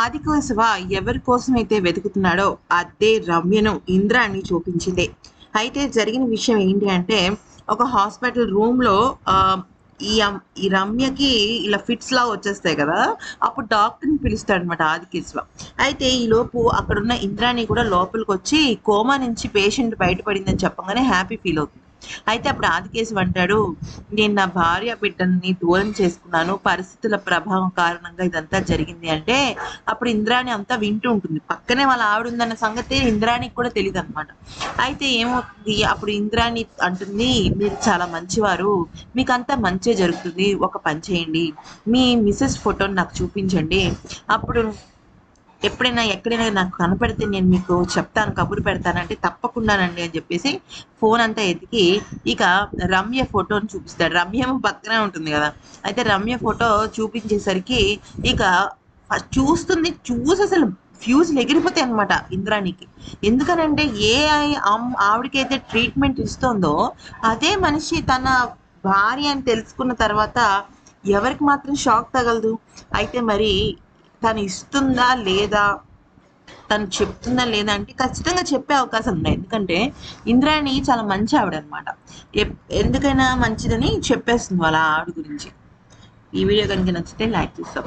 ఆదికోసవ ఎవరి కోసం అయితే వెతుకుతున్నాడో అదే రమ్యను ఇంద్రాన్ని చూపించింది. అయితే జరిగిన విషయం ఏంటి అంటే ఒక హాస్పిటల్ రూమ్లో ఈ ఈ రమ్యకి ఇలా ఫిట్స్ లా వచ్చేస్తాయి కదా అప్పుడు డాక్టర్ని పిలుస్తాడు అనమాట ఆదికేశ్వ అయితే ఈ లోపు అక్కడున్న ఇంద్రాణి కూడా లోపలికి వచ్చి కోమా నుంచి పేషెంట్ బయటపడిందని చెప్పగానే హ్యాపీ ఫీల్ అవుతుంది. అయితే అప్పుడు ఆదికేశవ్ అంటాడు నేను నా భార్య బిడ్డల్ని దూరం చేసుకున్నాను. పరిస్థితుల ప్రభావం కారణంగా ఇదంతా జరిగింది. అంటే అప్పుడు ఇంద్రాణి అంతా వింటూ ఉంటుంది. పక్కనే వాళ్ళ ఆవిడ ఉందన్న సంగతి ఇంద్రాణికి కూడా తెలియదు అనమాట అయితే ఏమవుతుంది? అప్పుడు ఇంద్రాణి అంటుంది మీరు చాలా మంచివారు. మీకు అంతా మంచి జరుగుతుంది. ఒక పని చేయండి. మీ మిస్సెస్ ఫోటోని నాకు చూపించండి. అప్పుడు ఎప్పుడైనా ఎక్కడైనా నాకు కనపడితే నేను మీకు చెప్తాను కబురు పెడతానంటే తప్పకుండానండి అని చెప్పేసి ఫోన్ అంతా ఎతికి ఇక రమ్య ఫోటోని చూపిస్తాడు. రమ్య పక్కనే ఉంటుంది కదా. అయితే రమ్య ఫోటో చూపించేసరికి ఇక చూస్తుంది చూసి అసలు ఫ్యూజులు ఎగిరిపోతాయి అనమాట ఇంద్రానికి ఎందుకనంటే ఏ ఆవిడకైతే ట్రీట్మెంట్ ఇస్తుందో అదే మనిషి తన భార్య అని తెలుసుకున్న తర్వాత ఎవరికి మాత్రం షాక్ తగలదు. అయితే మరి తను ఇస్తుందా లేదా? తను చెప్తుందా లేదా? అంటే ఖచ్చితంగా చెప్పే అవకాశం ఉంది. ఎందుకంటే ఇంద్రాణి చాలా మంచి ఆవిడ అనమాట ఎందుకైనా మంచిదని చెప్పేస్తుంది వాళ్ళ ఆవిడ గురించి. ఈ వీడియో కనుక నచ్చితే లైక్ చేస్తాం